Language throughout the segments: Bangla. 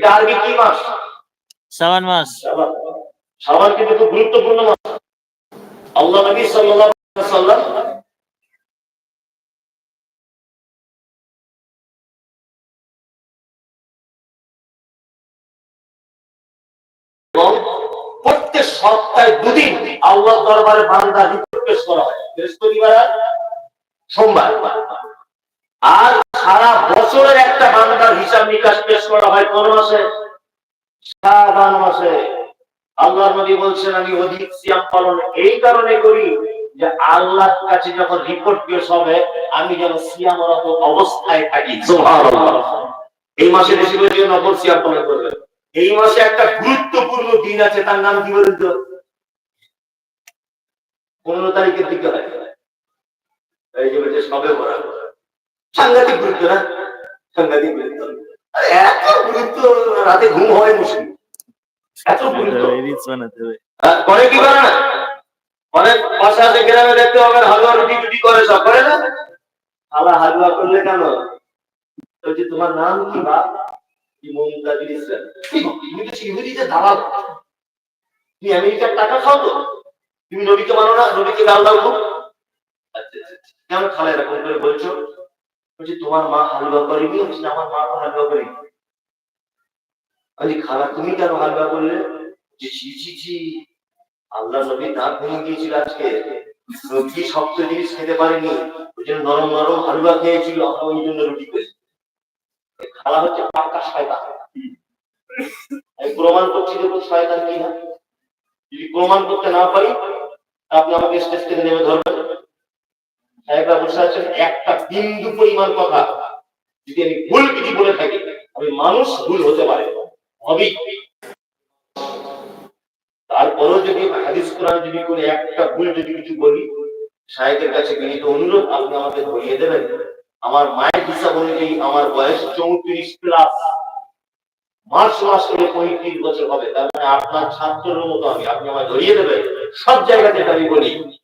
এটা আরবি কি মাস? শ্রাবণ মাস। শাবান কিন্তু খুব গুরুত্বপূর্ণ মাস। আল্লাহ নবী সাল্লাল্লাহু আলাইহি সাল্লাম এবং প্রত্যেক সপ্তাহে দুদিন আল্লাহ দরবারে বান্দা রিপোর্ট পেশ করা হয়। বৃহস্পতিবার সোমবার। আর সারা বছরের একটা বান্দার হিসাব নিকাশ পেশ করা হয় কোন মাসে? শাবান মাসে। আল্লাহ নবী বলছেন, আমি অধিক সিয়াম পালন এই কারণে করি যে আল্লাহর কাছে যখন রিপোর্ট পেশ হবে, আমি যেন সিয়ামরত অবস্থায় থাকি। সুবহানাল্লাহ। এই মাসে বেশি করে যে নফল সিয়াম পালন করবেন এই মাসে একটা গুরুত্বপূর্ণ দিন আছে, তার নাম কি বলেন পনেরো তারিখের দিকে এই যে সবে বরা সাংঘাতিক গুরুত্ব না? সাংঘাতিক গুরুত্ব। এত গুরুত্ব রাতে ঘুম হয় মুশকিল। এত গুরুত্ব। হ্যাঁ, করে কি করে না? অনেক বাসা আছে গ্রামে দেখতে হবে হালুয়া রুটি টুটি করে সব করে না? হালা হালুয়া করলে কেন? বলছি তোমার নাম কি বাপ কি ইসলাম তুমি তো ইহুদিতে দালাল। তুমি আমেরিকার টাকা খাও তো? তুমি নবীকে মানো না? নবীকে গাল দাও খুব আচ্ছা আচ্ছা, আচ্ছা। কেন খালা এরকম করে বলছো? বলছি, তোমার মা হালুয়া করেনি? বলছি, আমার মা তো হালুয়া করেনি। আমি খালা, তুমি কেন হালুয়া করলে? যে ছি ছি ছি, আল্লাহ নবী দাঁত ভেঙে গিয়েছিল আজকে। রুটি শক্ত জিনিস খেতে পারেনি। ওই জন্য নরম নরম হালুয়া খেয়েছিল। আমরা ওই জন্য রুটি করেছি। খালা হচ্ছে পাক্কা শয়তান। আমি প্রমাণ করছি দেখুন শয়তান কি না। যদি প্রমাণ করতে না পারি আপনি আমাকে স্টেজ থেকে নেমে ধরবেন। সাহেবরা একটা বিন্দু পরিমাণ কথা। যদি আমি ভুল কিছু বলে থাকি, আমি মানুষ ভুল হতে পারে। হবেই তারপরেও যদি হাদিস কোরআন যদি কোনো একটা ভুল যদি কিছু বলি, সাহেবের কাছে বিনীত অনুরোধ, আপনি আমাকে ধরিয়ে দেবেন। আমার মায়ের হিসাব অনুযায়ী আমার বয়স চৌত্রিশ প্লাস মার্চ মাস করে পঁয়ত্রিশ বছর হবে, তার মানে আপনার ছাত্রের মতো আমি। আপনি আমায় ধরিয়ে দেবেন। সব জায়গাতে আমি বলি।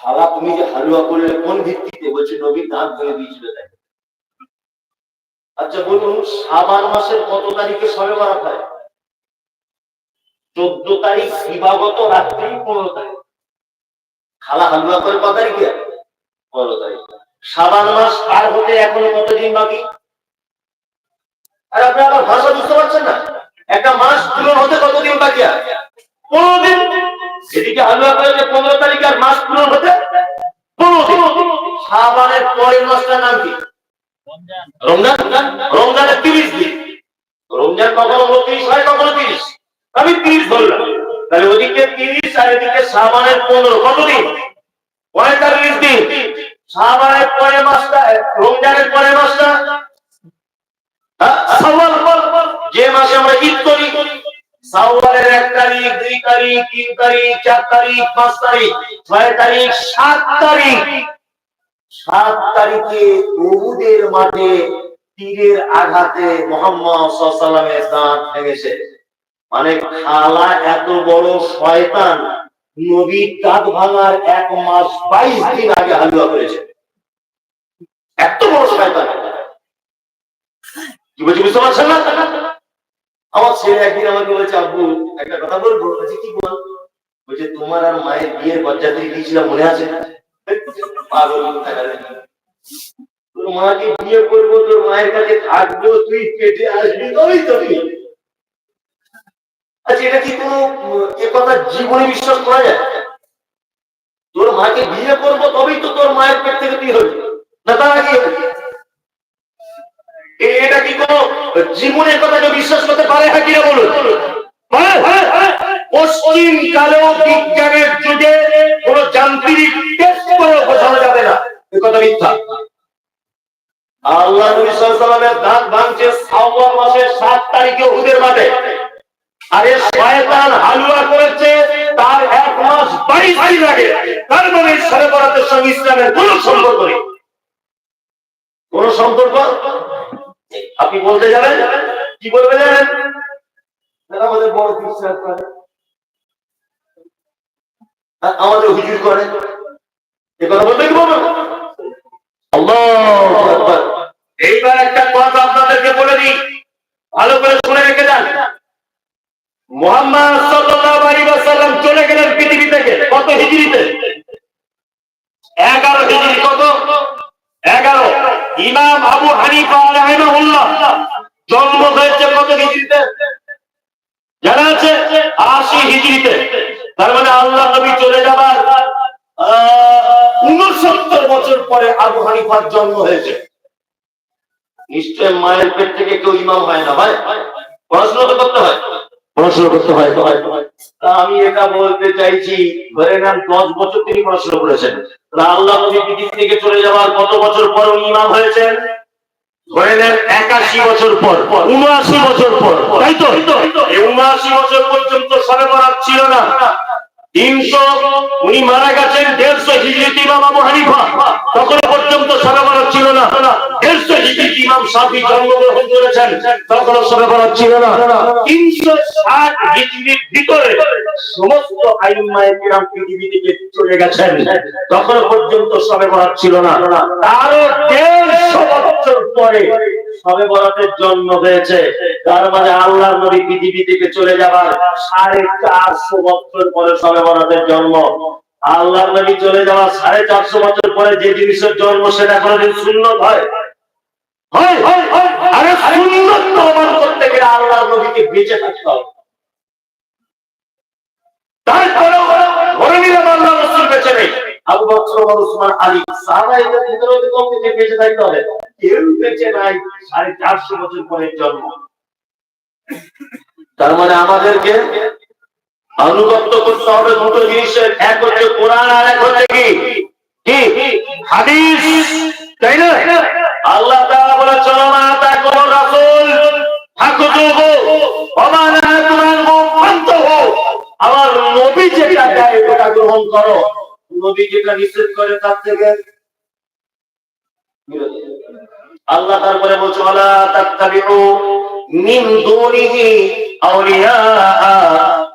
খালা, তুমি যে হালুয়া করলে কোন ভিত্তিতে বলছে নবীর দাঁত ভেঙে দিয়েছিল তাই? আচ্ছা বলুন, সাবান মাসের কত তারিখে সবে বরাত হয়? চোদ্দ তারিখ দিবাগত রাত্রি পনেরো তারিখ। খালা, হালুয়া করে কত তারিখে? পনেরো তারিখ। সাবান মাস পার হতে এখনও কতদিন বাকি? আর, আপনি আমার ভাষা বুঝতে পারছেন না? একটা মাস পূরণ হতে কতদিন বাকি আছে পনেরো দিন। এদিকে হালুয়া করে যে পনেরো তারিখ দিন সাবানের পরের মাসটার নাম কি? রমজান। রমজানের তিরিশ দিন। রমজান কখনো উনত্রিশ হয় কখনো তিরিশ। আমি তিরিশ ধরলাম। তাহলে ওদিকে তিরিশ আর এদিকে সাবানের পনেরো। কতদিন? পঁয়তাল্লিশ দিন। সাবানের পরের মাসটা রমজানের পরের মাসটা? হ্যাঁ, যে মাসে আমরা ঈদ করি সাওয়ালের এক তারিখ দুই তারিখ তিন তারিখ চার তারিখ পাঁচ তারিখ ছয় তারিখ সাত তারিখ। সাত তারিখে উহুদের মাঠে তীরের আঘাতে মোহাম্মদ দাঁত ভেঙেছে। মানে খালা এত বড় শয়তান নবী দাঁত ভাঙার এক মাস বাইশ দিন আগে হালুয়া করেছে। এত বড় শয়তান। কি বলছি, বুঝতে পারছেন না? আমার ছেলে একদিন আমাকে বলছে, আব্বু, একটা কথা বলব বলছি কি বল? বলছে, তোমার আর মায়ের বিয়ের বরযাত্রী দিয়েছিলাম মনে আছে? পাগল কোথাকারে। তোর মাকে বিয়ে করব, তোর মায়ের কাছে থাকব, তুই পেটে আসবি, তবেই তো আচ্ছা এটা কি কোনো, এ কথা জীবনে বিশ্বাস করা যায়? তোর মাকে বিয়ে করব, তবেই তো তোর মায়ের পেট থেকে তুই হবি। না তার আগে এটা কি কোনো জীবনের কথা কেউ বিশ্বাস করতে পারে হ্যাঁ কিনা বলুন? পশ্চিম কালেও বিজ্ঞানের যুগে কোন যান্ত্রিক মিথ্যা। আল্লাহ নবী সাল্লামের দাঁত ভাঙছে শাওয়াল মাসের সাত তারিখে উহুদের মাঠে। আরে শয়তান হালুয়া করেছে, তার এক মাস বাইশ দিন আগে। তার মানে সরে সঙ্গে ইসলামের কোন সম্পর্ক নেই। কোন সম্পর্ক? আপনি বলতে যাবেন? কি বলবে জানেন? আমাদের বড় বিশ্বাস করে আমাদের হুজুর করে এ কথা বলতে কি বলব আল্লাহু আকবার। এইবার একটা কথা আপনাদেরকে বলে দিই, ভালো করে শুনে রেখে যান। চলে গেলেন পৃথিবী থেকে, কত হিজরিতে এগারো হিজরি কত? এগারো। ইমাম আবু হানিফা জন্ম হয়েছে কত হিজরিতে জানা আছে? আশি হিজরিতে তার মানে আল্লাহ নবী চলে যাবার উনসত্তর বছর পরে আবু হানিফার জন্ম হয়েছে। নিশ্চয় মায়ের পেট থেকে কেউ ইমাম হয় না, ভাই। পড়াশোনা করতে হয়। পড়াশোনা করতে হয়। আমি এটা বলতে চাইছি, ধরে নেন দশ বছর তিনি পড়াশোনা করেছেন। আল্লাহ নবী পৃথিবী থেকে চলে যাওয়ার কত বছর পর উনি ইমাম হয়েছেন? ধরে নেন একাশি বছর পর, উনআশি বছর পর। তাই তো? উনআশি বছর পর্যন্ত সবে বরাত ছিল না। তিনশো পর্যন্ত চলে গেছেন পর্যন্ত সবে বরাত ছিল না। তারও দেড়শো বছর পরে সবে বরাতের জন্ম হয়েছে। তার মানে আল্লাহর নবী পৃথিবী থেকে চলে যাবার সাড়ে চারশো বছর পরে সবে বরাতের জন্ম। আল্লাহর নবী চলে যাওয়ার সাড়ে চারশো বছর পরে যে জিনিসের জন্ম সেটা কোনোদিন শূন্য হয়? বেঁচে থাকতে আল্লাহ সাড়ে চারশো বছর পরে জন্ম। তার মানে আমাদেরকে আনুগত্য করতে হবে দুটো জিনিসের। এক হচ্ছে কোরআন আর এক হচ্ছে কি? হাদিস। তাই না? আল্লাহ তাআলা বলে চলো মা তা কোন রাসূল ফাকুতুহু ওয়া মা ফান্তাহু। আমার নবী যেটা দেয়, ওটা গ্রহণ করো। নবী যেটা নিষেধ করে, তার থেকে আল্লাহ তারপরে বলছে, ওয়ালা তাত্তাবিউ দুনিহি আউলিয়া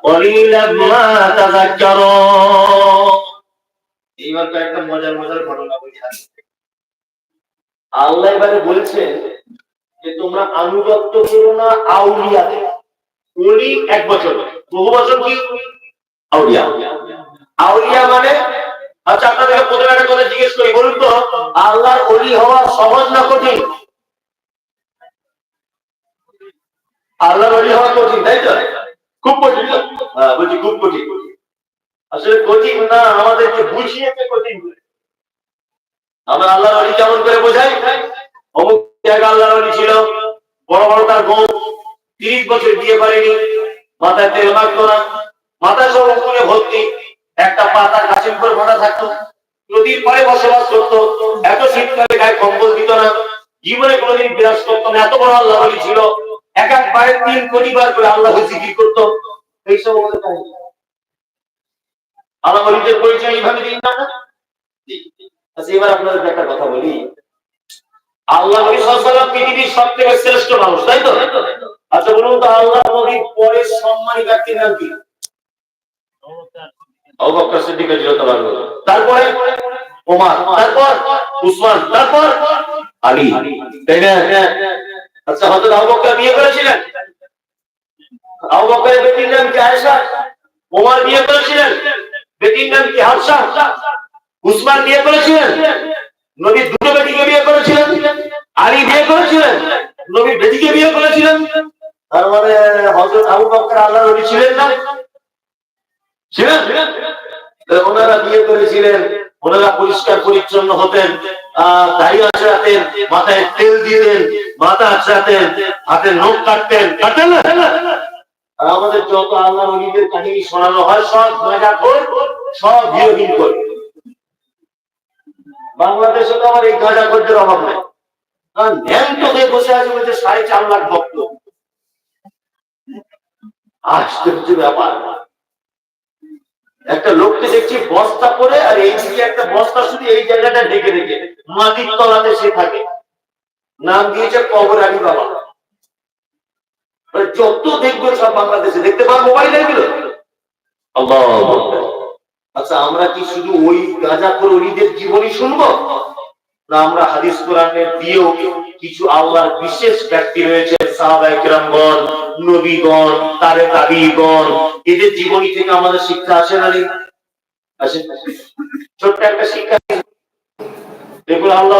কলিলাম মা তাযাক্কারুন এইবার তো একটা মজার মজার ঘটনা আল্লাহ এবারে বলছেন যে তোমরা আনুগত্য করো না আউলিয়াতে ওলি এক বছর বহু বছর কি? আউলিয়া। আউলিয়া মানে আচ্ছা প্রথমে একটা কথা জিজ্ঞেস করি, বলুন তো, আল্লাহর অলি হওয়া সহজ না কঠিন? আল্লাহর অলি হওয়া কঠিন, তাই তো? খুব কঠিন হ্যাঁ বলছি, খুব কঠিন। আসলে কঠিন না, আমাদেরকে বুঝিয়েছে কঠিন করে। আমরা আল্লাহর অলি কেমন করে বোঝাই? অমুক জায়গা আল্লাহর অলি ছিল, বড় বড় তার বউ, তিরিশ বছর বিয়ে করেনি, মাথায় তেল মাখতো না, মাথায় সব উকুনে ভর্তি, একটা পাতা গাছের উপর বাঁধা থাকতো। নদীর পাড়ে বসবাস করতো, এত শীতকালে গায়ে কম্বল দিত না, জীবনে কোনোদিন বিরাজ করতো না, এত বড় আল্লাহ বলি ছিল। এক এক বারে তিন কোটি বার করে আল্লাহ জিকির করতো এইসব আমাদের কাহিনী। আল্লাহ বলিদের পরিচয় এইভাবে দিন না? আচ্ছা এবার আপনাদের একটা কথা বলি আল্লাহ নবী সাল্লাল্লাহু পৃথিবীর সব থেকে শ্রেষ্ঠ মানুষ, তাই তো আচ্ছা বলুন তো, আল্লাহ নবীর পরে সম্মানী ব্যক্তির নাম কি আবু বকর সিদ্দিক রাদিয়াল্লাহু আনহু। তারপরে ওমর, তারপর উসমান, তারপর আলী তাই না আচ্ছা হযরত আবু বকর বিয়ে করেছিলেন? আবু বকরের বেটির নাম কি আয়েশা? ওমর বিয়ে করেছিলেন? বেটির নাম কি হাফসা? উসমান বিয়ে করেছিলেন? নবী দুটো বেটিকে বিয়ে করেছিলেন। আলী বিয়ে করেছিলেন? নবী বেটিকে বিয়ে করেছিলেন। তার মানে হযরত আবু বকর আল্লাহর নবী ছিলেন না? ছিলেন? ওনারা বিয়ে করেছিলেন। ওনারা পরিষ্কার পরিচ্ছন্ন হতেন। আহ, দাড়ি আঁচড়াতেন, মাথায় তেল দিতেন। মাথা আঁচড়াতেন হাতে নখ কাটতেন না? আর আমাদের যত আল্লাহ নবীদের কাহিনী শোনানো হয়, সব মজা কর সব কর বাংলাদেশে তো আমার এই গাঁজা অভাব নাই। কারণ ন্যান্ত হয়ে বসে আছে বলছে সাড়ে চার লাখ ভক্ত। আশ্চর্য ব্যাপার। একটা লোককে দেখছি বস্তা পরে আর এই দিকে একটা বস্তা শুধু এই জায়গাটা ঢেকে রেখে মাটির তলাতে সে থাকে। নাম দিয়েছে কবর আলী বাবা। মানে যত দেখবেন সব বাংলাদেশে। দেখতে পান মোবাইল এগুলো আচ্ছা আমরা কি শুধু ওই গাঁজা করে ওইদের জীবনী শুনব? না, আমরা হাদিস কোরআনের দিয়েও কিছু আল্লাহর বিশেষ ব্যক্তি রয়েছে, সাহাবায়ে কেরামগণ, নবীগণ, তারে তাবিগণ। এদের জীবনী থেকে আমাদের শিক্ষা আসে না আসে ছোট্ট একটা শিক্ষা দেখুন, আল্লাহ